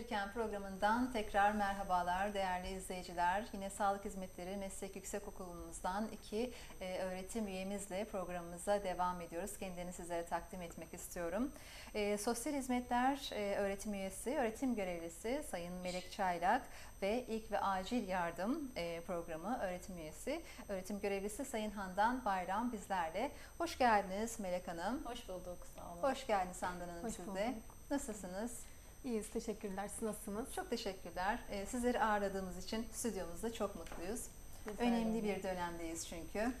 Gelirken programından tekrar merhabalar değerli izleyiciler. Yine Sağlık Hizmetleri Meslek Yüksekokulumuzdan iki e, öğretim üyemizle programımıza devam ediyoruz. Kendilerini sizlere takdim etmek istiyorum. E, Sosyal Hizmetler e, öğretim üyesi, öğretim görevlisi Sayın Melek Çaylak ve İlk ve Acil Yardım e, programı öğretim üyesi, öğretim görevlisi Sayın Handan Bayram bizlerle. Hoş geldiniz Melek Hanım. Hoş bulduk, sağ olun. Hoş geldiniz Handan Hanım Hoş siz bulduk. de. Nasılsınız? İyiyiz, teşekkürler. Siz nasılsınız? Çok teşekkürler. Ee, Sizleri ağırladığımız için stüdyomuzda çok mutluyuz. Bizler Önemli de. bir dönemdeyiz çünkü.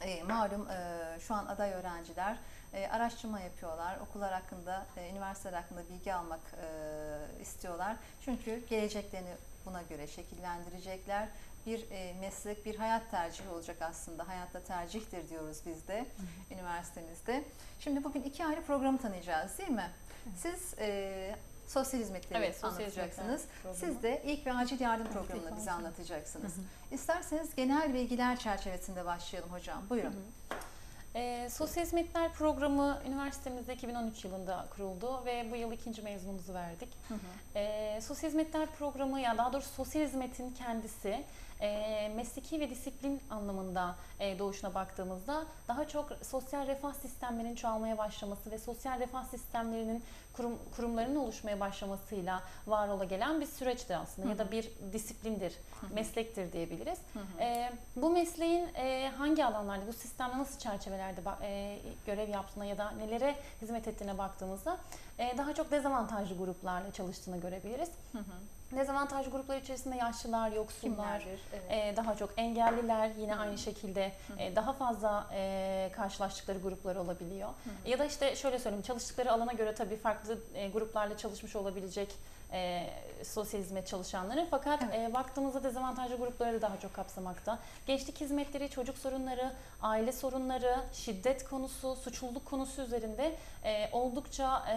Ee, malum e, şu an aday öğrenciler e, araştırma yapıyorlar. Okullar hakkında, e, üniversiteler hakkında bilgi almak e, istiyorlar. Çünkü geleceklerini buna göre şekillendirecekler. Bir e, meslek, bir hayat tercihi olacak aslında. Hayatta tercihtir diyoruz biz de üniversitemizde. Şimdi bugün iki ayrı programı tanıyacağız değil mi? Siz e, sosyal hizmetleri Evet, sosyal anlatacaksınız. hizmetler. Siz de ilk ve acil yardım Evet, programını bize anlatacaksınız. Hı hı. İsterseniz genel bilgiler çerçevesinde başlayalım hocam. Buyurun. Ee, Sosyal Hizmetler Programı üniversitemizde 2013 yılında kuruldu ve bu yıl ikinci mezunumuzu verdik. Hı hı. Ee, sosyal Hizmetler Programı, ya daha doğrusu sosyal hizmetin kendisi e, mesleki ve disiplin anlamında e, doğuşuna baktığımızda daha çok sosyal refah sistemlerinin çoğalmaya başlaması ve sosyal refah sistemlerinin kurum, kurumlarının oluşmaya başlamasıyla var ola gelen bir süreçtir aslında ya da bir disiplindir, meslektir diyebiliriz. Hı hı. Ee, bu mesleğin e, hangi alanlarda, bu sistemde nasıl çerçevelerde e, görev yaptığına ya da nelere hizmet ettiğine baktığımızda e, daha çok dezavantajlı gruplarla çalıştığını görebiliriz. Hı hı. Dezavantajlı gruplar içerisinde yaşlılar, yoksullar? Evet. e, daha çok engelliler yine aynı şekilde e, daha fazla e, karşılaştıkları gruplar olabiliyor. Ya da işte şöyle söyleyeyim, çalıştıkları alana göre tabii farklı e, gruplarla çalışmış olabilecek e, sosyal hizmet çalışanları. Fakat Evet. e, baktığımızda dezavantajlı grupları da daha çok kapsamakta. Gençlik hizmetleri, çocuk sorunları, aile sorunları, şiddet konusu, suçluluk konusu üzerinde e, oldukça e,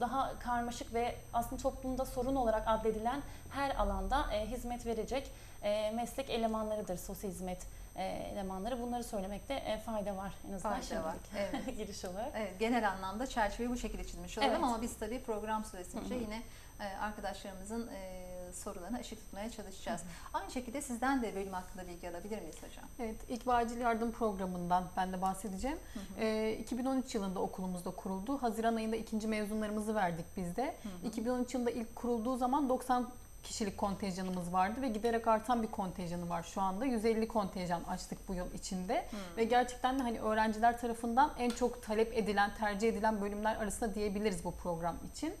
daha karmaşık ve aslında toplumda sorun olarak addedilen her alanda e, hizmet verecek e, meslek elemanlarıdır sosyal hizmet e, elemanları. Bunları söylemekte e, fayda var en azından Fayda var, evet. giriş olarak. Evet, genel anlamda çerçeveyi bu şekilde çizmiş olalım Evet. ama biz tabii program süresince Hı hı. yine e, arkadaşlarımızın e, sorularına ışık tutmaya çalışacağız. Aynı şekilde sizden de bölüm hakkında bilgi alabilir miyiz hocam? Evet, ilk acil yardım programından ben de bahsedeceğim. Hı hı. Ee, 2013 yılında okulumuzda kuruldu. Haziran ayında ikinci mezunlarımızı verdik biz de. Hı hı. 2013 yılında ilk kurulduğu zaman 90 kişilik kontenjanımız vardı ve giderek artan bir kontenjanı var şu anda. 150 kontenjan açtık bu yıl içinde Hı. ve gerçekten de hani öğrenciler tarafından en çok talep edilen, tercih edilen bölümler arasında diyebiliriz bu program için.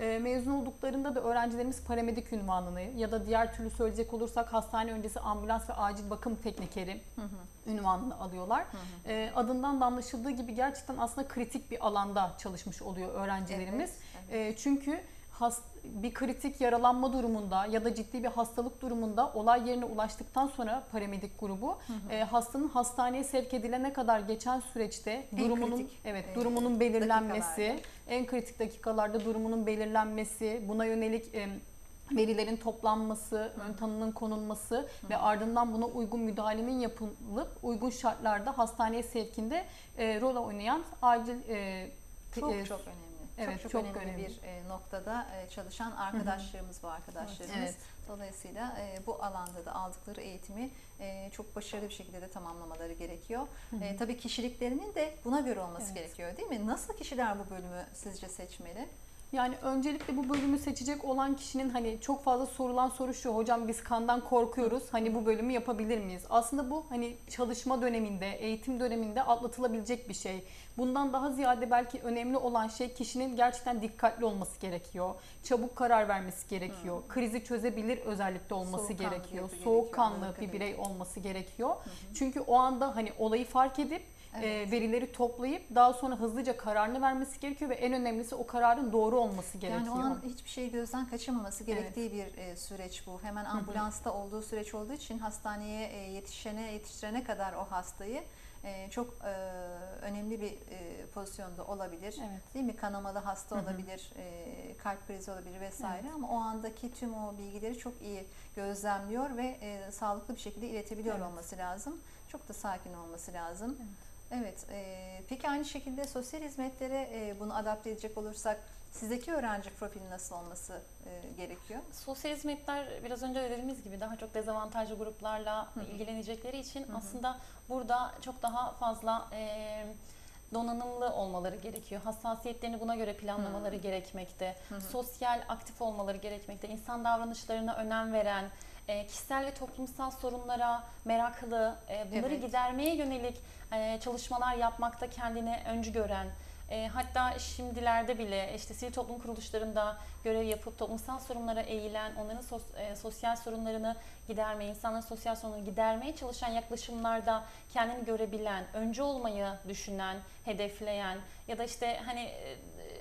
Ee, mezun olduklarında da öğrencilerimiz paramedik ünvanını ya da diğer türlü söyleyecek olursak hastane öncesi ambulans ve acil bakım teknikeri Hı hı. ünvanını alıyorlar. Hı hı. Ee, adından da anlaşıldığı gibi gerçekten aslında kritik bir alanda çalışmış oluyor öğrencilerimiz. Evet, evet. Ee, çünkü has, bir kritik yaralanma durumunda ya da ciddi bir hastalık durumunda olay yerine ulaştıktan sonra paramedik grubu e, hastanın hastaneye sevk edilene kadar geçen süreçte En durumunun kritik, evet e, durumunun belirlenmesi, dakikalarda. en kritik dakikalarda durumunun belirlenmesi, buna yönelik e, verilerin toplanması, ön tanının konulması ve ardından buna uygun müdahalenin yapılıp uygun şartlarda hastaneye sevkinde e, rol oynayan acil e, Çok e, çok önemli. Evet, çok, çok önemli, önemli. bir e, noktada e, çalışan arkadaşlarımız bu arkadaşlarımız. Evet. Dolayısıyla e, bu alanda da aldıkları eğitimi e, çok başarılı bir şekilde de tamamlamaları gerekiyor. E, tabii kişiliklerinin de buna göre olması Evet. gerekiyor değil mi? Nasıl kişiler bu bölümü sizce seçmeli? Yani öncelikle bu bölümü seçecek olan kişinin hani çok fazla sorulan soru şu hocam biz kandan korkuyoruz hani bu bölümü yapabilir miyiz? Aslında bu hani çalışma döneminde, eğitim döneminde atlatılabilecek bir şey. Bundan daha ziyade belki önemli olan şey kişinin gerçekten dikkatli olması gerekiyor. Çabuk karar vermesi gerekiyor. Krizi çözebilir özellikle olması Soğukkanlı gerekiyor. Soğukkanlı bir birey olması gerekiyor. Çünkü o anda hani olayı fark edip Evet. e, verileri toplayıp daha sonra hızlıca kararını vermesi gerekiyor ve en önemlisi o kararın doğru olması gerekiyor. Yani o an hiçbir şeyi gözden kaçırmaması gerektiği bir e, süreç bu. Hemen ambulansta olduğu süreç olduğu için hastaneye e, yetişene yetiştirene kadar o hastayı e, çok e, önemli bir e, pozisyonda olabilir. Evet. Değil mi? Kanamalı hasta olabilir, e, kalp krizi olabilir vesaire ama o andaki tüm o bilgileri çok iyi gözlemliyor ve e, sağlıklı bir şekilde iletebiliyor Evet. olması lazım. Çok da sakin olması lazım. Evet. E, peki aynı şekilde sosyal hizmetlere e, bunu adapte edecek olursak Sizdeki öğrenci profili nasıl olması e, gerekiyor? Sosyal hizmetler biraz önce de dediğimiz gibi daha çok dezavantajlı gruplarla Hı ilgilenecekleri için Hı aslında burada çok daha fazla e, donanımlı olmaları gerekiyor. Hassasiyetlerini buna göre planlamaları Hı. gerekmekte. Hı. Sosyal aktif olmaları gerekmekte. İnsan davranışlarına önem veren, e, kişisel ve toplumsal sorunlara meraklı, e, bunları Evet. gidermeye yönelik e, çalışmalar yapmakta kendini öncü gören, e, hatta şimdilerde bile işte sivil toplum kuruluşlarında görev yapıp toplumsal sorunlara eğilen, onların sos- e, sosyal sorunlarını gidermeye, insanların sosyal sorunlarını gidermeye çalışan yaklaşımlarda kendini görebilen, öncü olmayı düşünen, hedefleyen ya da işte hani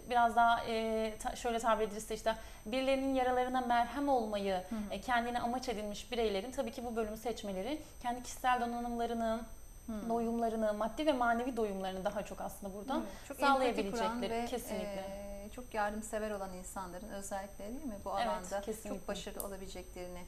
biraz daha e, ta- şöyle tabir edilirse işte birilerinin yaralarına merhem olmayı Hı hı. e, kendine amaç edinmiş bireylerin tabii ki bu bölümü seçmeleri kendi kişisel donanımlarının, Hı. doyumlarını, maddi ve manevi doyumlarını daha çok aslında buradan Evet, çok sağlayabilecekleri, ve, kesinlikle. e, çok yardımsever olan insanların özellikle değil mi bu Evet, alanda kesinlikle. çok başarılı olabileceklerini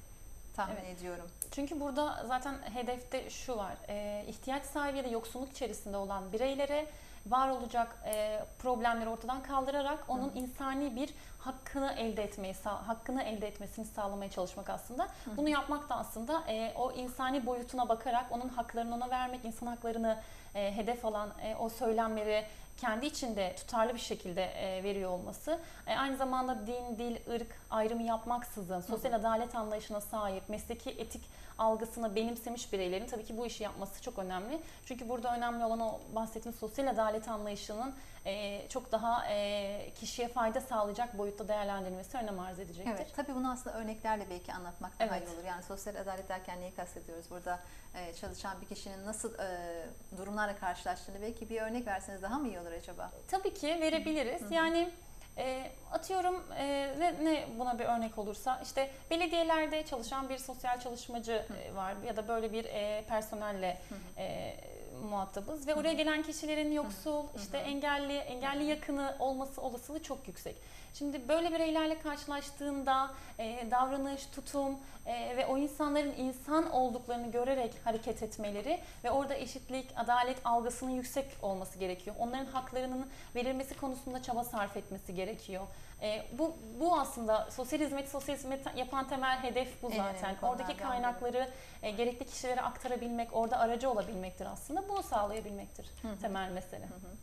tahmin Evet. ediyorum. Çünkü burada zaten hedefte şu var. e, ihtiyaç sahibi ya da yoksunluk içerisinde olan bireylere var olacak e, problemleri ortadan kaldırarak onun Hı. insani bir hakkını elde etmeyi, hakkını elde etmesini sağlamaya çalışmak aslında. Hı. Bunu yapmak da aslında e, o insani boyutuna bakarak onun haklarını ona vermek, insan haklarını e, hedef alan e, o söylemleri kendi içinde tutarlı bir şekilde e, veriyor olması. E, aynı zamanda din, dil, ırk ayrımı yapmaksızın sosyal adalet anlayışına sahip, mesleki etik algısını benimsemiş bireylerin tabii ki bu işi yapması çok önemli. Çünkü burada önemli olan o bahsettiğim sosyal adalet anlayışının e, çok daha e, kişiye fayda sağlayacak boyutta değerlendirilmesi önem arz edecektir. Evet, tabii bunu aslında örneklerle belki anlatmak daha Evet. iyi olur. Yani sosyal adalet derken neyi kastediyoruz? Burada e, çalışan bir kişinin nasıl e, durumlarla karşılaştığını belki bir örnek verseniz daha mı iyi olur acaba? Tabii ki verebiliriz. Hı hı. Yani e, atıyorum e, ne, ne buna bir örnek olursa işte belediyelerde çalışan bir sosyal çalışmacı e, var ya da böyle bir e, personelle Hı hı. e, muhatabız ve oraya gelen kişilerin yoksul, işte engelli, engelli yakını olması olasılığı çok yüksek. Şimdi böyle bireylerle karşılaştığında e, davranış, tutum e, ve o insanların insan olduklarını görerek hareket etmeleri ve orada eşitlik, adalet algısının yüksek olması gerekiyor. Onların haklarının verilmesi konusunda çaba sarf etmesi gerekiyor. E, bu bu aslında sosyal hizmet, sosyal hizmet yapan temel hedef bu zaten. konulardan Oradaki kaynakları e, gerekli kişilere aktarabilmek, orada aracı olabilmektir aslında. Bunu sağlayabilmektir Hı hı. temel mesele. Hı hı.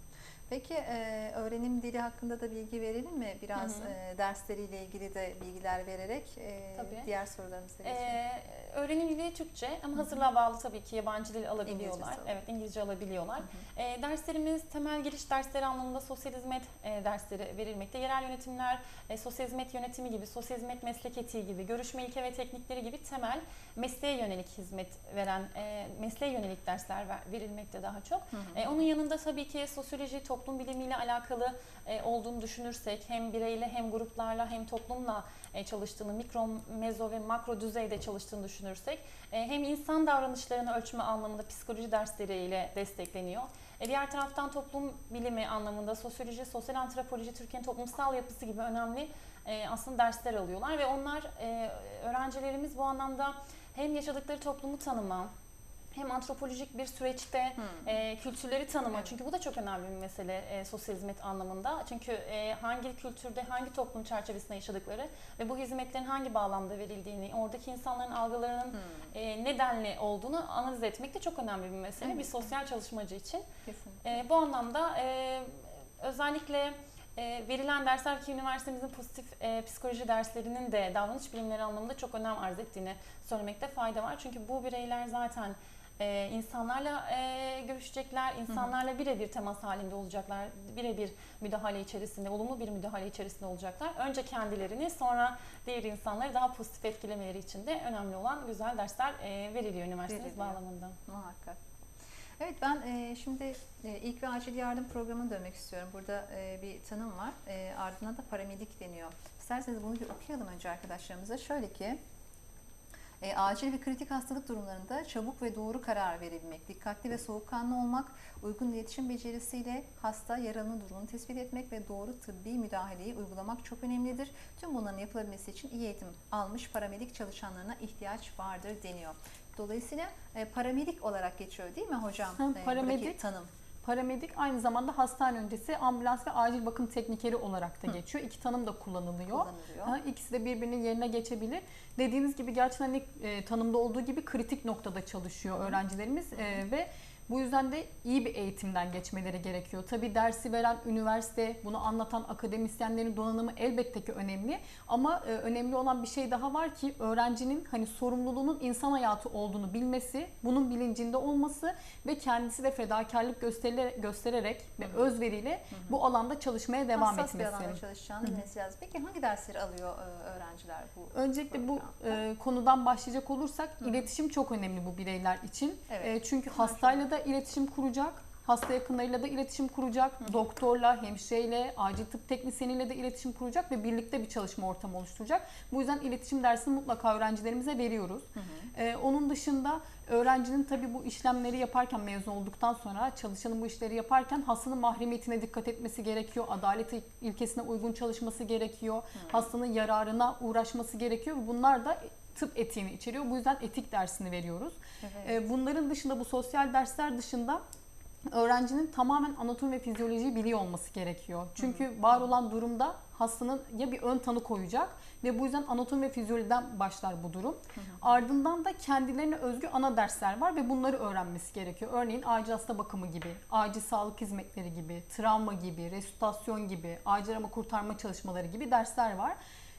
Peki e, öğrenim dili hakkında da bilgi verelim mi? Biraz Hı hı. e, dersleriyle ilgili de bilgiler vererek e, Tabii. diğer sorularımıza geçelim. Ee, öğrenim dili Türkçe ama hazırlığa bağlı tabii ki yabancı dil alabiliyorlar. İngilizcesi olur. evet, İngilizce alabiliyorlar. Hı hı. Ee, derslerimiz temel giriş dersleri anlamında sosyal hizmet e, dersleri verilmekte. Yerel yönetimler, e, sosyal hizmet yönetimi gibi, sosyal hizmet meslek etiği gibi, görüşme ilke ve teknikleri gibi temel mesleğe yönelik hizmet veren, e, mesleğe yönelik dersler ver- verilmekte daha çok. Hı hı. E, onun yanında tabii ki sosyoloji, toplum bilimiyle alakalı e, olduğunu düşünürsek hem bireyle hem gruplarla hem toplumla e, çalıştığını, mikro, mezo ve makro düzeyde çalıştığını düşünürsek e, hem insan davranışlarını ölçme anlamında psikoloji dersleriyle destekleniyor. Diğer taraftan toplum bilimi anlamında sosyoloji, sosyal antropoloji, Türkiye'nin toplumsal yapısı gibi önemli aslında dersler alıyorlar ve onlar öğrencilerimiz bu anlamda hem yaşadıkları toplumu tanıma, hem antropolojik bir süreçte Hı. e, kültürleri tanıma. Evet. Çünkü bu da çok önemli bir mesele e, sosyal hizmet anlamında. Çünkü e, hangi kültürde, hangi toplum çerçevesinde yaşadıkları ve bu hizmetlerin hangi bağlamda verildiğini, oradaki insanların algılarının Hı. e, nedenli olduğunu analiz etmek de çok önemli bir mesele Evet. bir sosyal çalışmacı için. Kesinlikle. E, bu anlamda e, özellikle e, verilen dersler ki üniversitemizin pozitif e, psikoloji derslerinin de davranış bilimleri anlamında çok önem arz ettiğini söylemekte fayda var. Çünkü bu bireyler zaten e, insanlarla e, görüşecekler, insanlarla birebir temas halinde olacaklar, birebir müdahale içerisinde, olumlu bir müdahale içerisinde olacaklar. Önce kendilerini sonra diğer insanları daha pozitif etkilemeleri için de önemli olan güzel dersler e, veriliyor üniversitemiz Veriliyor. bağlamında. Muhakkak. Evet ben e, şimdi e, ilk ve acil yardım programına dönmek istiyorum. Burada e, bir tanım var. E, ardına da paramedik deniyor. İsterseniz bunu bir okuyalım önce arkadaşlarımıza. Şöyle ki e, acil ve kritik hastalık durumlarında çabuk ve doğru karar verebilmek, dikkatli ve soğukkanlı olmak, uygun iletişim becerisiyle hasta yaralının durumunu tespit etmek ve doğru tıbbi müdahaleyi uygulamak çok önemlidir. Tüm bunların yapılabilmesi için iyi eğitim almış paramedik çalışanlarına ihtiyaç vardır deniyor. Dolayısıyla e, paramedik olarak geçiyor değil mi hocam? Ha, E, paramedik. tanım. Paramedik aynı zamanda hastane öncesi ambulans ve acil bakım teknikeri olarak da geçiyor. İki tanım da kullanılıyor. Kullanılıyor. Ha, ikisi de birbirinin yerine geçebilir. Dediğiniz gibi gerçekten hani, e, tanımda olduğu gibi kritik noktada çalışıyor öğrencilerimiz E, ve bu yüzden de iyi bir eğitimden geçmeleri gerekiyor. Tabii dersi veren üniversite, bunu anlatan akademisyenlerin donanımı elbette ki önemli. Ama e, önemli olan bir şey daha var ki öğrencinin hani sorumluluğunun insan hayatı olduğunu bilmesi, bunun bilincinde olması ve kendisi de fedakarlık göstererek, göstererek ve özveriyle bu alanda çalışmaya devam Hassas bir etmesi. alanda çalışacağını bilmesi lazım. Peki hangi dersleri alıyor e, öğrenciler bu? Öncelikle bu e, konudan başlayacak olursak iletişim çok önemli bu bireyler için. Evet. E, çünkü hastayla da iletişim kuracak, hasta yakınlarıyla da iletişim kuracak, doktorla, hemşireyle, acil tıp teknisyeniyle de iletişim kuracak ve birlikte bir çalışma ortamı oluşturacak. Bu yüzden iletişim dersini mutlaka öğrencilerimize veriyoruz. E, onun dışında öğrencinin tabii bu işlemleri yaparken mezun olduktan sonra çalışanın bu işleri yaparken hastanın mahremiyetine dikkat etmesi gerekiyor. Adalet ilkesine uygun çalışması gerekiyor. Hastanın yararına uğraşması gerekiyor. ve Bunlar da tıp etiğini içeriyor. Bu yüzden etik dersini veriyoruz. Evet. Ee, Bunların dışında bu sosyal dersler dışında öğrencinin tamamen anatomi ve fizyolojiyi biliyor olması gerekiyor. Çünkü var olan durumda hastanın ya bir ön tanı koyacak ve bu yüzden anatomi ve fizyolojiden başlar bu durum. Ardından da kendilerine özgü ana dersler var ve bunları öğrenmesi gerekiyor. Örneğin acil hasta bakımı gibi, acil sağlık hizmetleri gibi, travma gibi, resütasyon gibi, acil arama kurtarma çalışmaları gibi dersler var.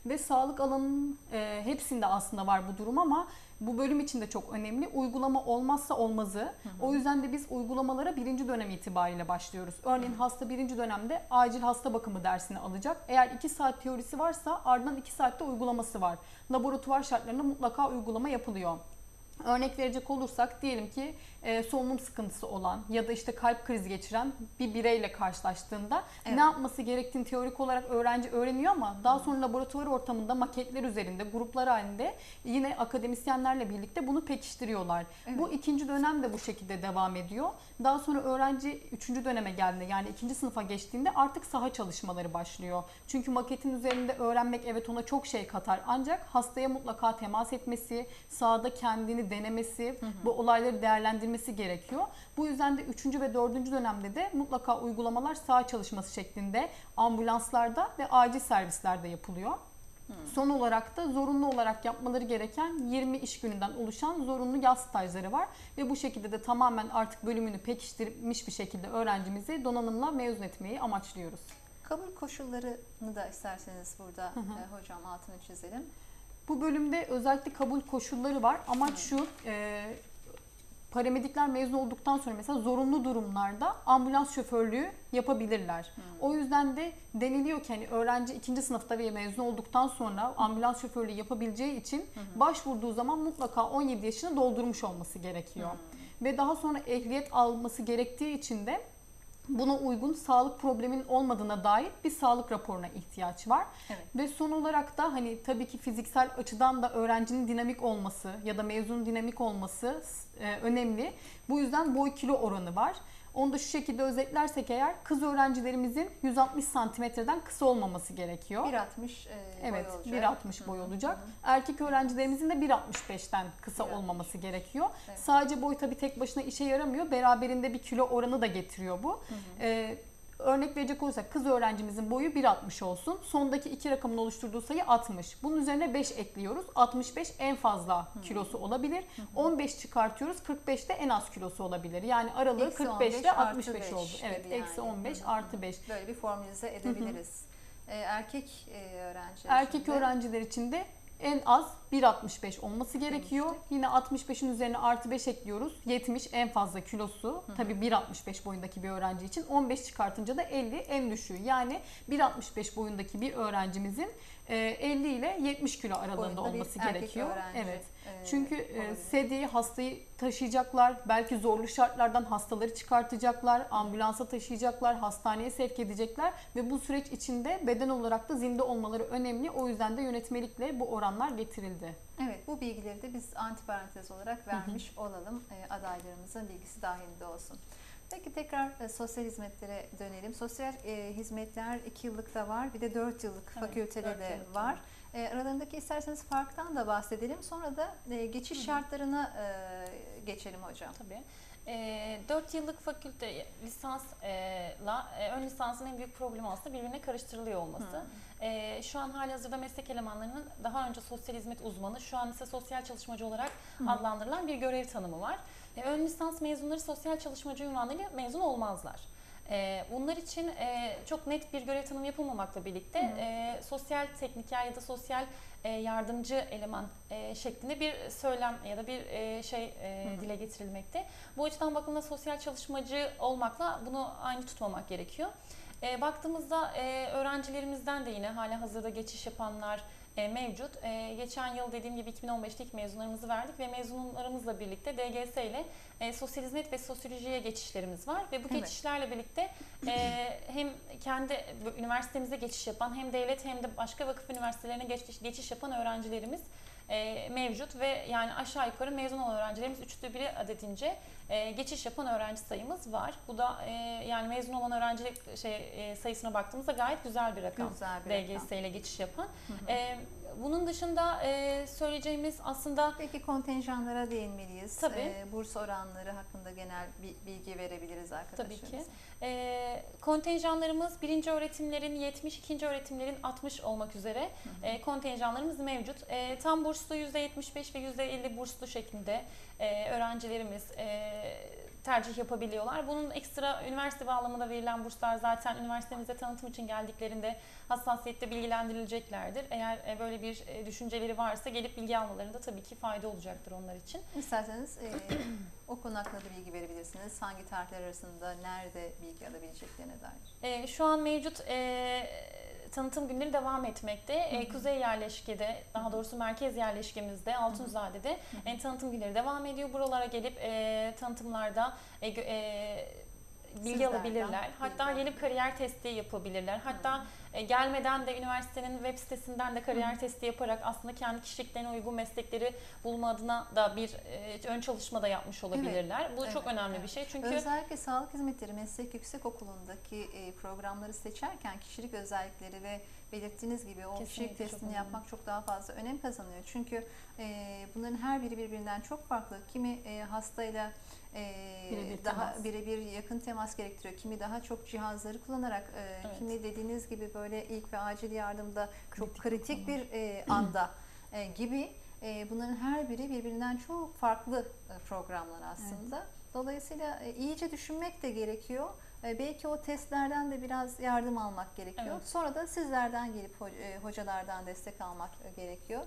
Ve sağlık alanının e, hepsinde aslında var bu durum ama bu bölüm için de çok önemli. Uygulama olmazsa olmazı. O yüzden de biz uygulamalara birinci dönem itibariyle başlıyoruz. Örneğin hasta birinci dönemde acil hasta bakımı dersini alacak. Eğer 2 saat teorisi varsa ardından 2 saatte uygulaması var. Laboratuvar şartlarında mutlaka uygulama yapılıyor. Örnek verecek olursak diyelim ki e, solunum sıkıntısı olan ya da işte kalp krizi geçiren bir bireyle karşılaştığında Evet. ne yapması gerektiğini teorik olarak öğrenci öğreniyor ama daha sonra laboratuvar ortamında maketler üzerinde gruplar halinde yine akademisyenlerle birlikte bunu pekiştiriyorlar. Evet. Bu ikinci dönem de bu şekilde devam ediyor. Daha sonra öğrenci üçüncü döneme geldiğinde yani ikinci sınıfa geçtiğinde artık saha çalışmaları başlıyor. Çünkü maketin üzerinde öğrenmek evet ona çok şey katar ancak hastaya mutlaka temas etmesi, sahada kendini denemesi, bu olayları değerlendirmesi gerekiyor. Bu yüzden de üçüncü ve dördüncü dönemde de mutlaka uygulamalar saha çalışması şeklinde ambulanslarda ve acil servislerde yapılıyor. Son olarak da zorunlu olarak yapmaları gereken 20 iş gününden oluşan zorunlu yaz stajları var. Ve bu şekilde de tamamen artık bölümünü pekiştirmiş bir şekilde öğrencimizi donanımla mezun etmeyi amaçlıyoruz. Kabul koşullarını da isterseniz burada e, hocam altını çizelim. Bu bölümde özellikle kabul koşulları var. Amaç şu, e, paramedikler mezun olduktan sonra mesela zorunlu durumlarda ambulans şoförlüğü yapabilirler. O yüzden de deniliyor ki hani öğrenci ikinci sınıfta ve mezun olduktan sonra ambulans şoförlüğü yapabileceği için başvurduğu zaman mutlaka 17 yaşını doldurmuş olması gerekiyor. Ve daha sonra ehliyet alması gerektiği için de buna uygun sağlık probleminin olmadığına dair bir sağlık raporuna ihtiyaç var. Evet. Ve son olarak da hani tabii ki fiziksel açıdan da öğrencinin dinamik olması ya da mezunun dinamik olması e, önemli. Bu yüzden boy kilo oranı var. Onu da şu şekilde özetlersek eğer kız öğrencilerimizin 160 santimetreden kısa olmaması gerekiyor. 1.60 e, Evet, boy olacak. 1.60 boy olacak. Erkek öğrencilerimizin de 1.65'ten kısa 1.60. olmaması gerekiyor. Evet. Sadece boy tabii tek başına işe yaramıyor. Beraberinde bir kilo oranı da getiriyor bu. Ee, örnek verecek olursak kız öğrencimizin boyu 1.60 olsun. Sondaki iki rakamın oluşturduğu sayı 60. Bunun üzerine 5 ekliyoruz. 65 en fazla kilosu olabilir. 15 çıkartıyoruz. 45 de en az kilosu olabilir. Yani aralığı Eksi 45 15 ile artı 65 5 oldu. Evet, gibi eksi yani. 15 Hı hı. artı 5. Böyle bir formülize edebiliriz. E, erkek e, öğrenciler Erkek için de öğrenciler için de en az 1.65 olması gerekiyor. Demiştik. Yine 65'in üzerine artı 5 ekliyoruz. 70 en fazla kilosu. Tabii 1.65 boyundaki bir öğrenci için. 15 çıkartınca da 50 en düşüğü. Yani 1.65 boyundaki bir öğrencimizin 50 ile 70 kilo aralığında boyunda olması gerekiyor. öğrenci, Evet. e, Çünkü e, olabilir. sedyeyi hastayı taşıyacaklar. Belki zorlu şartlardan hastaları çıkartacaklar. Ambulansa taşıyacaklar. Hastaneye sevk edecekler. Ve bu süreç içinde beden olarak da zinde olmaları önemli. O yüzden de yönetmelikle bu oranlar getirildi. Evet bu bilgileri de biz antiparantez olarak vermiş olalım. E, adaylarımızın bilgisi dahilinde olsun. Peki tekrar e, sosyal hizmetlere dönelim. Sosyal e, hizmetler 2 yıllık da var bir de 4 yıllık Evet, fakültede dört de yıllık var. E, aralarındaki isterseniz farktan da bahsedelim. Sonra da e, geçiş şartlarına e, geçelim hocam. Tabii. E, 4 yıllık fakülte lisansla e, ön lisansın en büyük problemi aslında birbirine karıştırılıyor olması. E, şu an hali hazırda meslek elemanlarının daha önce sosyal hizmet uzmanı, şu an ise sosyal çalışmacı olarak adlandırılan bir görev tanımı var. E, ön lisans mezunları sosyal çalışmacı ünvanıyla mezun olmazlar. E, bunlar için e, çok net bir görev tanımı yapılmamakla birlikte e, sosyal tekniker ya da sosyal e, yardımcı eleman e, şeklinde bir söylem ya da bir e, şey e, Hı hı. dile getirilmekte. Bu açıdan bakıldığında sosyal çalışmacı olmakla bunu aynı tutmamak gerekiyor. E, baktığımızda e, öğrencilerimizden de yine hala hazırda geçiş yapanlar e, mevcut. E, geçen yıl dediğim gibi 2015'te ilk mezunlarımızı verdik ve mezunlarımızla birlikte DGS ile e, sosyal hizmet ve sosyolojiye geçişlerimiz var ve bu Evet. geçişlerle birlikte e, hem kendi üniversitemize geçiş yapan hem devlet hem de başka vakıf üniversitelerine geçiş, geçiş yapan öğrencilerimiz e, mevcut ve yani aşağı yukarı mezun olan öğrencilerimiz üçte biri adedince e, geçiş yapan öğrenci sayımız var. Bu da e, yani mezun olan öğrenci şey e, sayısına baktığımızda gayet güzel bir rakam. Güzel bir rakam. DGS ile geçiş yapan. Hı hı. E, bunun dışında e, söyleyeceğimiz aslında Peki kontenjanlara değinmeliyiz. Tabii. Ee, burs oranları hakkında genel bir bilgi verebiliriz Tabii arkadaşlarımıza. ki. E, kontenjanlarımız birinci öğretimlerin 70, ikinci öğretimlerin 60 olmak üzere Hı hı. e, kontenjanlarımız mevcut. E, tam burslu %75 ve %50 burslu şeklinde e, öğrencilerimiz e, tercih yapabiliyorlar. Bunun ekstra üniversite bağlamında verilen burslar zaten üniversitemize tanıtım için geldiklerinde hassasiyette bilgilendirileceklerdir. Eğer e, böyle bir e, düşünceleri varsa gelip bilgi almalarında tabii ki fayda olacaktır onlar için. İsterseniz e, o konu hakkında da bilgi verebilirsiniz. Hangi tarihler arasında nerede bilgi alabileceklerine dair. E, şu an mevcut e, tanıtım günleri devam etmekte. E, hı. Kuzey yerleşkede, daha doğrusu merkez yerleşkemizde, Altunzade'de e, tanıtım günleri devam ediyor. Buralara gelip e, tanıtımlarda e, e, bilgi Sizlerden alabilirler. Hatta bilgi gelip kariyer testi yapabilirler. Hatta e, gelmeden de üniversitenin web sitesinden de kariyer Hı. testi yaparak aslında kendi kişiliklerine uygun meslekleri bulma adına da bir e, ön çalışma da yapmış olabilirler. Bu çok Evet, önemli evet. bir şey. Çünkü Özellikle Sağlık Hizmetleri Meslek Yüksekokulu'ndaki e, programları seçerken kişilik özellikleri ve belirttiğiniz gibi o Kesinlikle kişilik çok testini yapmak çok daha fazla önem kazanıyor. Çünkü e, bunların her biri birbirinden çok farklı. Kimi e, hastayla e, Birebir daha birebir yakın temas gerektiriyor. Kimi daha çok cihazları kullanarak, e, Evet. kimi dediğiniz gibi böyle ilk ve acil yardımda çok Kritik kritik bir e, anda e, gibi e, bunların her biri birbirinden çok farklı e, programlar aslında. Dolayısıyla e, iyice düşünmek de gerekiyor. E, belki o testlerden de biraz yardım almak gerekiyor. Evet. Sonra da sizlerden gelip e, hocalardan destek almak e, gerekiyor.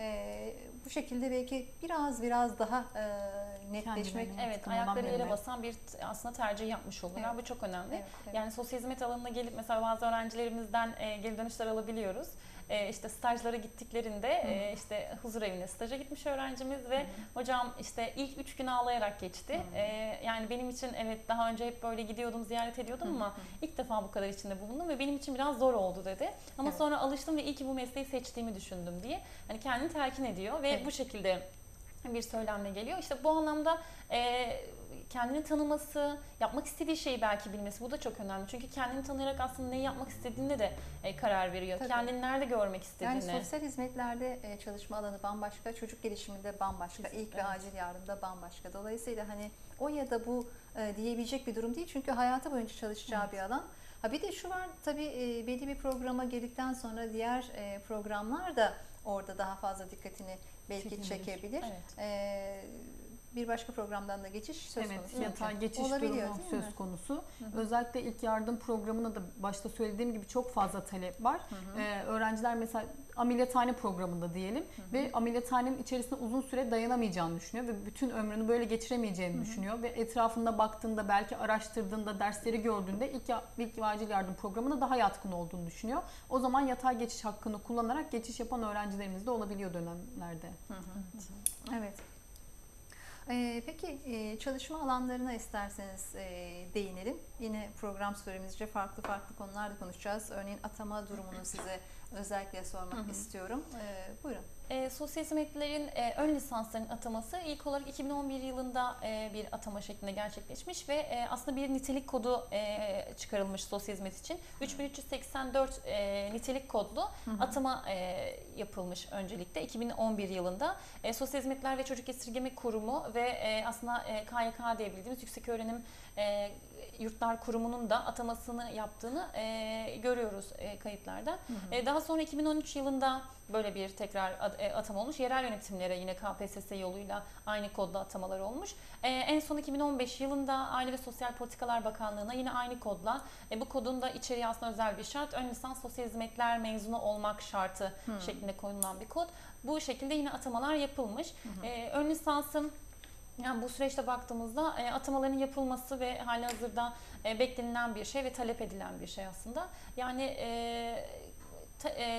E, bu şekilde belki biraz biraz daha e, netleşmek. Kendilerine evet ayakları yere basan bir aslında tercih yapmış olurlar. Evet. Bu çok önemli. Evet, evet. Yani sosyal hizmet alanına gelip mesela bazı öğrencilerimizden e, geri dönüşler alabiliyoruz. E, işte stajlara gittiklerinde e, işte huzur evine staja gitmiş öğrencimiz ve hocam işte ilk üç gün ağlayarak geçti. Hı. E, yani benim için evet daha önce hep böyle gidiyordum ziyaret ediyordum Hı hı. ama ilk defa bu kadar içinde bulundum ve benim için biraz zor oldu dedi. Ama Evet. sonra alıştım ve iyi ki bu mesleği seçtiğimi düşündüm diye. Hani kendini telkin ediyor ve Evet. bu şekilde bir söylemle geliyor. İşte bu anlamda e, kendini tanıması, yapmak istediği şeyi belki bilmesi bu da çok önemli. Çünkü kendini tanıyarak aslında neyi yapmak istediğine de e, karar veriyor. Tabii. Kendini nerede görmek Yani istediğini. sosyal hizmetlerde e, çalışma alanı bambaşka, çocuk gelişiminde bambaşka, ilk Kesinlikle, ve evet. acil yardımda bambaşka. Dolayısıyla hani o ya da bu e, diyebilecek bir durum değil. Çünkü hayatı boyunca çalışacağı Evet. bir alan. Ha bir de şu var tabii e, belli bir programa girdikten sonra diğer e, programlar da orada daha fazla dikkatini belki Çekebilir. çekebilir. Evet. E, bir başka programdan da geçiş söz evet, konusu. yatay geçiş Olabiliyor, durumu mi? söz konusu. Hı hı. Özellikle ilk yardım programına da başta söylediğim gibi çok fazla talep var. Hı hı. Ee, öğrenciler mesela ameliyathane programında diyelim Hı hı. ve ameliyathanenin içerisinde uzun süre dayanamayacağını düşünüyor ve bütün ömrünü böyle geçiremeyeceğini düşünüyor ve etrafında baktığında belki araştırdığında dersleri gördüğünde ilk, ilk acil yardım programına daha yatkın olduğunu düşünüyor. O zaman yatay geçiş hakkını kullanarak geçiş yapan öğrencilerimiz de olabiliyor dönemlerde. Hı hı. Evet. Ee, peki e, çalışma alanlarına isterseniz e, değinelim. Yine program süremizce farklı farklı konular da konuşacağız. Örneğin atama durumunu size özellikle sormak istiyorum. E, buyurun. E, sosyal hizmetlerin e, ön lisansların ataması ilk olarak 2011 yılında e, bir atama şeklinde gerçekleşmiş ve e, aslında bir nitelik kodu e, çıkarılmış sosyal hizmet için. 3384 e, nitelik kodlu atama e, yapılmış öncelikle 2011 yılında. E, Sosyal Hizmetler ve Çocuk Esirgeme Kurumu ve e, aslında e, KYK diye bildiğimiz Yüksek Öğrenim e, Yurtlar Kurumu'nun da atamasını yaptığını e, görüyoruz e, kayıtlarda. E, daha sonra 2013 yılında böyle bir tekrar e, atama olmuş. Yerel yönetimlere yine KPSS yoluyla aynı kodla atamalar olmuş. E, en son 2015 yılında Aile ve Sosyal Politikalar Bakanlığı'na yine aynı kodla e, bu kodun da içeriği aslında özel bir şart. Ön lisans sosyal hizmetler mezunu olmak şartı şeklinde konulan bir kod. Bu şekilde yine atamalar yapılmış. E, ön lisansın yani bu süreçte baktığımızda e, atamaların yapılması ve hali hazırda e, beklenilen bir şey ve talep edilen bir şey aslında. Yani e,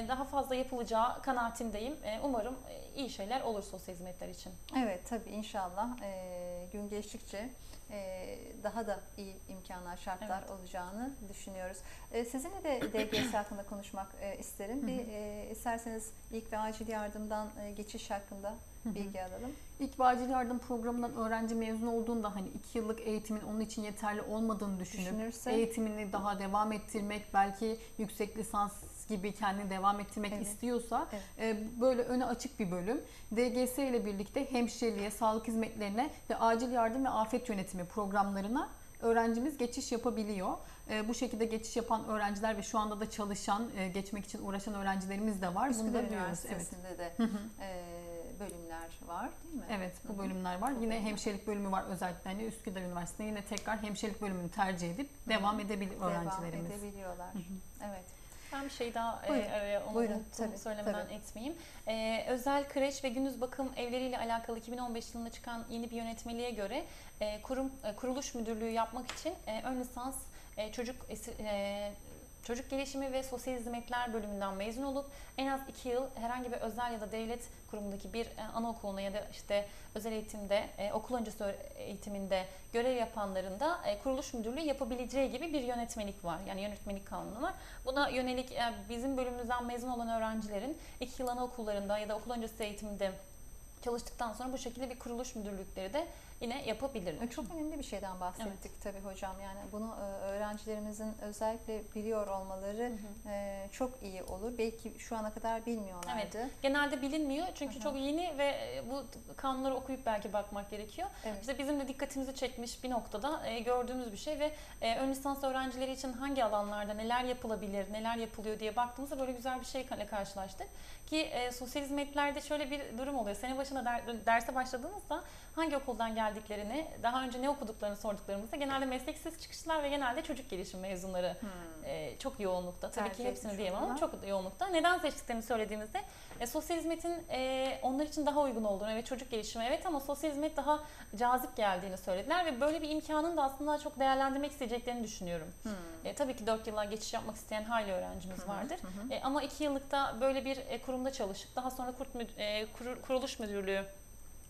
daha fazla yapılacağı kanaatindeyim. E, umarım e, iyi şeyler olur sosyal hizmetler için. Evet tabii inşallah e, gün geçtikçe e, daha da iyi imkanlar, şartlar olacağını düşünüyoruz. E, sizinle de DGS hakkında konuşmak e, isterim. Bir e, isterseniz ilk ve acil yardımdan e, geçiş hakkında bilgi alalım. İlk ve acil yardım programından öğrenci mezun olduğunda hani iki yıllık eğitimin onun için yeterli olmadığını düşünüp Düşünürse eğitimini daha devam ettirmek, belki yüksek lisans gibi kendini devam ettirmek Evet. istiyorsa Evet. e, böyle öne açık bir bölüm. DGS ile birlikte hemşireliğe, sağlık hizmetlerine ve acil yardım ve afet yönetimi programlarına öğrencimiz geçiş yapabiliyor. E, bu şekilde geçiş yapan öğrenciler ve şu anda da çalışan, e, geçmek için uğraşan öğrencilerimiz de var. Bunu Üsküdar da biliyoruz. Evet. De Hı hı. e, bölümler var değil mi? Evet bu Hı bölümler var. Bu Yine bölümler. hemşirelik bölümü var özellikle hani Üsküdar Üniversitesi'nde yine tekrar hemşirelik bölümünü tercih edip devam edebilir Devam öğrencilerimiz. edebiliyorlar. Hı hı. Evet. Ben bir şey daha Buyurun, e, araya onu buyurun. unuttum, Tabii, söylemeden tabii. etmeyeyim. E, özel kreş ve gündüz bakım evleriyle alakalı 2015 yılında çıkan yeni bir yönetmeliğe göre e, kurum e, kuruluş müdürlüğü yapmak için e, ön lisans e, çocuk e, Çocuk Gelişimi ve Sosyal Hizmetler bölümünden mezun olup en az 2 yıl herhangi bir özel ya da devlet kurumundaki bir e, anaokuluna ya da işte özel eğitimde, e, okul öncesi eğitiminde görev yapanların da e, kuruluş müdürlüğü yapabileceği gibi bir yönetmelik var. Yani yönetmelik kanunu var. Buna yönelik bizim bölümümüzden mezun olan öğrencilerin 2 yıl anaokullarında ya da okul öncesi eğitimde çalıştıktan sonra bu şekilde bir kuruluş müdürlükleri de yine yapabilirler. Çok önemli bir şeyden bahsettik tabii hocam. Yani bunu e, öğrencilerimizin özellikle biliyor olmaları Hı hı. e, çok iyi olur. Belki şu ana kadar bilmiyorlardı. Genelde bilinmiyor çünkü Hı hı. çok yeni ve e, bu kanunları okuyup belki bakmak gerekiyor. Evet. İşte bizim de dikkatimizi çekmiş bir noktada gördüğümüz bir şey ve ön lisans öğrencileri için hangi alanlarda neler yapılabilir, neler yapılıyor diye baktığımızda böyle güzel bir şeyle karşılaştık. Ki sosyal hizmetlerde şöyle bir durum oluyor. Sene başında der- derse başladığınızda hangi okuldan geldiklerini, daha önce ne okuduklarını sorduklarımızda genelde mesleksiz çıkışlar ve genelde çocuk gelişim mezunları Hmm. e, çok yoğunlukta. Tabii Tercih ki hepsini diyemem ama çok yoğunlukta. Neden seçtiklerini söylediğimizde e, sosyal hizmetin e, onlar için daha uygun olduğunu ve çocuk gelişimi evet ama sosyal hizmet daha cazip geldiğini söylediler ve böyle bir imkanın da aslında çok değerlendirmek isteyeceklerini düşünüyorum. Hmm. E, tabii ki 4 yıllar geçiş yapmak isteyen hayli öğrencimiz vardır. hı. E, ama 2 yıllıkta böyle bir e, kurumda çalışıp daha sonra kurt müd- e, kurul- kuruluş müdürlüğü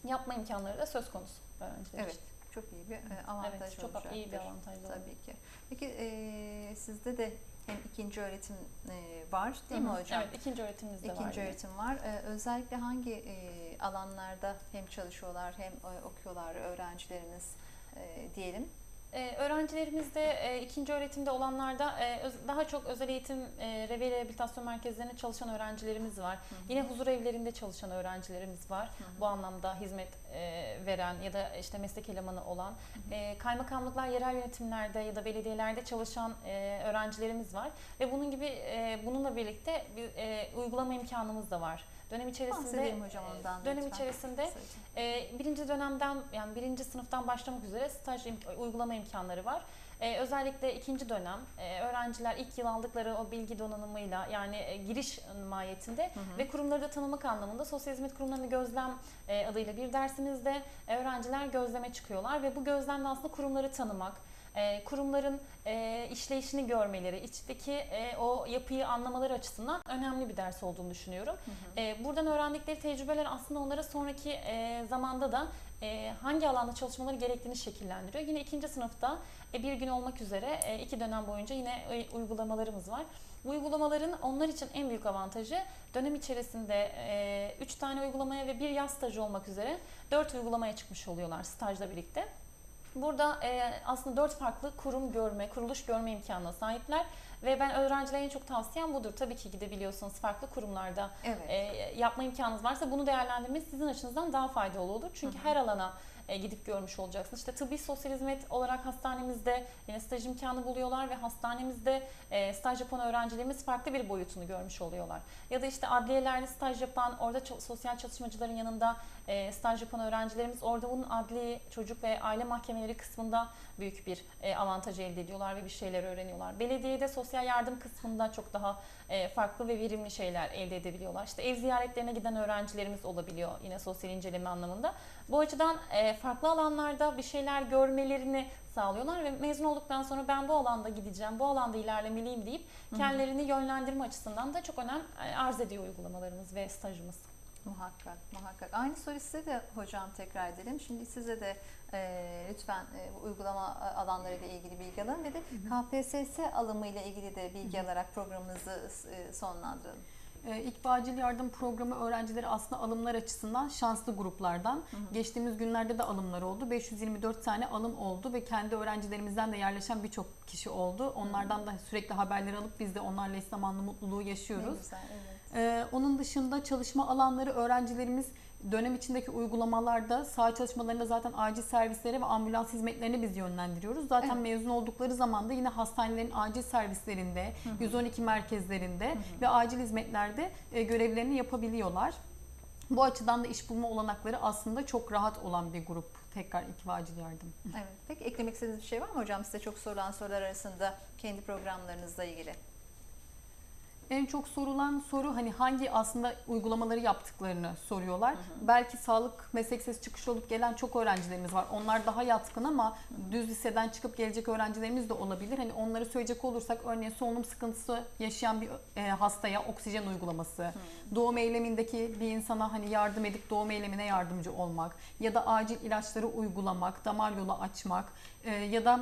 yapma imkanları da söz konusu öğrenciler Evet. için. Çok iyi bir e, avantaj Evet, çok olacaktır. iyi bir avantaj. oldu. Tabii ki. Peki e, sizde de hem ikinci öğretim e, var değil mi Hı hı. hocam? Evet, ikinci öğretimimiz de var. İkinci öğretim var. Ee, özellikle hangi e, alanlarda hem çalışıyorlar hem e, okuyorlar öğrencilerimiz e, diyelim? Ee, öğrencilerimizde e, ikinci öğretimde olanlarda e, öz- daha çok özel eğitim e, ve rehabilitasyon merkezlerinde çalışan öğrencilerimiz var. Yine huzur evlerinde çalışan öğrencilerimiz var. Hı hı. Bu anlamda hizmet e, veren ya da işte meslek elemanı olan e, kaymakamlıklar, yerel yönetimlerde ya da belediyelerde çalışan e, öğrencilerimiz var ve bunun gibi e, bununla birlikte bir e, uygulama imkanımız da var. Dönem içerisinde hocam e, ondan dönem lütfen. içerisinde ee, birinci dönemden yani birinci sınıftan başlamak üzere staj im- uygulama imkanları var. Ee, özellikle ikinci dönem e, öğrenciler ilk yıl aldıkları o bilgi donanımıyla yani e, giriş mahiyetinde Hı hı. ve kurumları da tanımak anlamında sosyal hizmet kurumlarını gözlem e, adıyla bir dersimizde e, öğrenciler gözleme çıkıyorlar ve bu gözlemde aslında kurumları tanımak, e, kurumların e, işleyişini görmeleri, içteki e, o yapıyı anlamaları açısından önemli bir ders olduğunu düşünüyorum. E, buradan öğrendikleri tecrübeler aslında onlara sonraki e, zamanda da e, hangi alanda çalışmaları gerektiğini şekillendiriyor. Yine ikinci sınıfta e, bir gün olmak üzere e, iki dönem boyunca yine e, uygulamalarımız var. Bu uygulamaların onlar için en büyük avantajı dönem içerisinde 3 tane uygulamaya ve bir yaz stajı olmak üzere 4 uygulamaya çıkmış oluyorlar stajla birlikte. Burada e, aslında dört farklı kurum görme, kuruluş görme imkanına sahipler ve ben öğrencilere en çok tavsiyem budur. Tabii ki gidebiliyorsanız farklı kurumlarda Evet. e, yapma imkanınız varsa bunu değerlendirmeniz sizin açınızdan daha faydalı olur. Çünkü her alana e, gidip görmüş olacaksınız. İşte tıbbi sosyal hizmet olarak hastanemizde yine staj imkanı buluyorlar ve hastanemizde e, staj yapan öğrencilerimiz farklı bir boyutunu görmüş oluyorlar. Ya da işte adliyelerde staj yapan, orada sosyal çalışmacıların yanında e, staj yapan öğrencilerimiz orada bunun adli, çocuk ve aile mahkemeleri kısmında büyük bir e, avantaj elde ediyorlar ve bir şeyler öğreniyorlar. Belediyede sosyal yardım kısmında çok daha e, farklı ve verimli şeyler elde edebiliyorlar. İşte ev ziyaretlerine giden öğrencilerimiz olabiliyor yine sosyal inceleme anlamında. Bu açıdan e, farklı alanlarda bir şeyler görmelerini sağlıyorlar ve mezun olduktan sonra ben bu alanda gideceğim, bu alanda ilerlemeliyim deyip kendilerini yönlendirme açısından da çok önem e, arz ediyor uygulamalarımız ve stajımız. Muhakkak, muhakkak. Aynı soruyu size de hocam tekrar edelim. Şimdi size de e, lütfen e, uygulama alanlarıyla ilgili bilgi alın ve de KPSS alımı ile ilgili de bilgi alarak programımızı e, sonlandıralım. Ee, İlk acil yardım programı öğrencileri aslında alımlar açısından şanslı gruplardan. Geçtiğimiz günlerde de alımlar oldu. 524 tane alım oldu ve kendi öğrencilerimizden de yerleşen birçok kişi oldu. Onlardan da sürekli haberleri alıp biz de onlarla eş zamanlı mutluluğu Ne yaşıyoruz. güzel, evet. Ee, onun dışında çalışma alanları öğrencilerimiz dönem içindeki uygulamalarda sağ çalışmalarında zaten acil servislere ve ambulans hizmetlerine biz yönlendiriyoruz. Zaten Evet. mezun oldukları zaman da yine hastanelerin acil servislerinde, 112 merkezlerinde ve acil hizmetlerde e, görevlerini yapabiliyorlar. Bu açıdan da iş bulma olanakları aslında çok rahat olan bir grup. Tekrar ilk ve acil yardım. Evet. Peki eklemek istediğiniz bir şey var mı hocam? Size çok sorulan sorular arasında kendi programlarınızla ilgili. En çok sorulan soru hani hangi aslında uygulamaları yaptıklarını soruyorlar. Belki sağlık meslek sesi çıkışı olup gelen çok öğrencilerimiz var. Onlar daha yatkın ama düz liseden çıkıp gelecek öğrencilerimiz de olabilir. Hani onları söyleyecek olursak örneğin solunum sıkıntısı yaşayan bir e, hastaya oksijen uygulaması, doğum eylemindeki bir insana hani yardım edip doğum eylemine yardımcı olmak ya da acil ilaçları uygulamak, damar yolu açmak e, ya da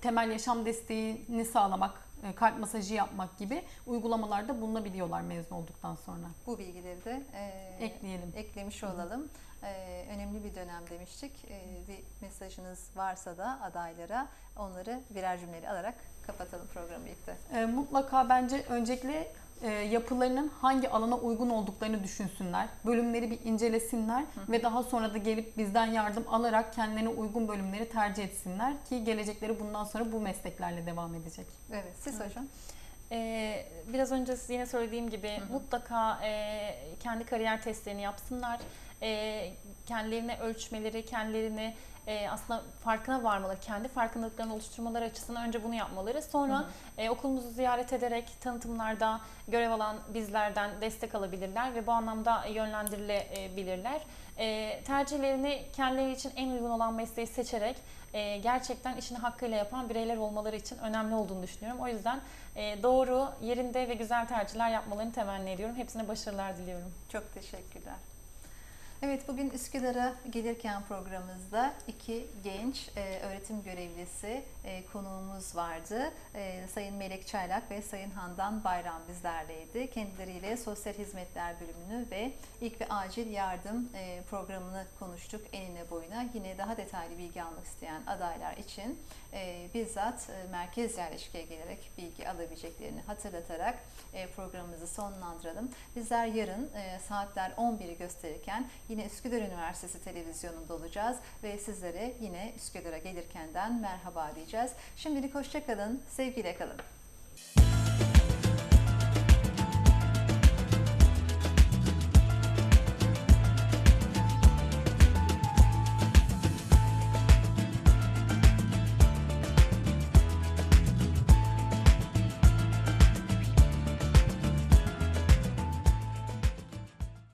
temel yaşam desteğini sağlamak, kalp masajı yapmak gibi uygulamalarda bulunabiliyorlar mezun olduktan sonra. Bu bilgileri de e, Ekleyelim. eklemiş olalım. E, önemli bir dönem demiştik. E, bir mesajınız varsa da adaylara onları birer cümleyle alarak kapatalım programı birlikte. E, mutlaka bence öncelikle e, yapılarının hangi alana uygun olduklarını düşünsünler. Bölümleri bir incelesinler ve daha sonra da gelip bizden yardım alarak kendilerine uygun bölümleri tercih etsinler ki gelecekleri bundan sonra bu mesleklerle devam edecek. Evet, siz Evet. hocam. Ee, biraz önce yine söylediğim gibi Hı hı. mutlaka e, kendi kariyer testlerini yapsınlar. E, kendilerini ölçmeleri, kendilerini e, aslında farkına varmaları, kendi farkındalıklarını oluşturmaları açısından önce bunu yapmaları. Sonra Hı hı. e, okulumuzu ziyaret ederek tanıtımlarda görev alan bizlerden destek alabilirler ve bu anlamda yönlendirilebilirler. E, tercihlerini kendileri için en uygun olan mesleği seçerek e, gerçekten işini hakkıyla yapan bireyler olmaları için önemli olduğunu düşünüyorum. O yüzden e, doğru, yerinde ve güzel tercihler yapmalarını temenni ediyorum. Hepsine başarılar diliyorum. Çok teşekkürler. Evet bugün Üsküdar'a gelirken programımızda iki genç e, öğretim görevlisi e, konuğumuz vardı. E, Sayın Melek Çaylak ve Sayın Handan Bayram bizlerleydi. Kendileriyle sosyal hizmetler bölümünü ve ilk ve acil yardım e, programını konuştuk enine boyuna. Yine daha detaylı bilgi almak isteyen adaylar için e, bizzat e, merkez yerleşkeye gelerek bilgi alabileceklerini hatırlatarak e, programımızı sonlandıralım. Bizler yarın e, saatler 11'i gösterirken yine Üsküdar Üniversitesi televizyonunda olacağız ve sizlere yine Üsküdar'a gelirkenden merhaba diyeceğiz. Şimdilik hoşçakalın, sevgiyle kalın.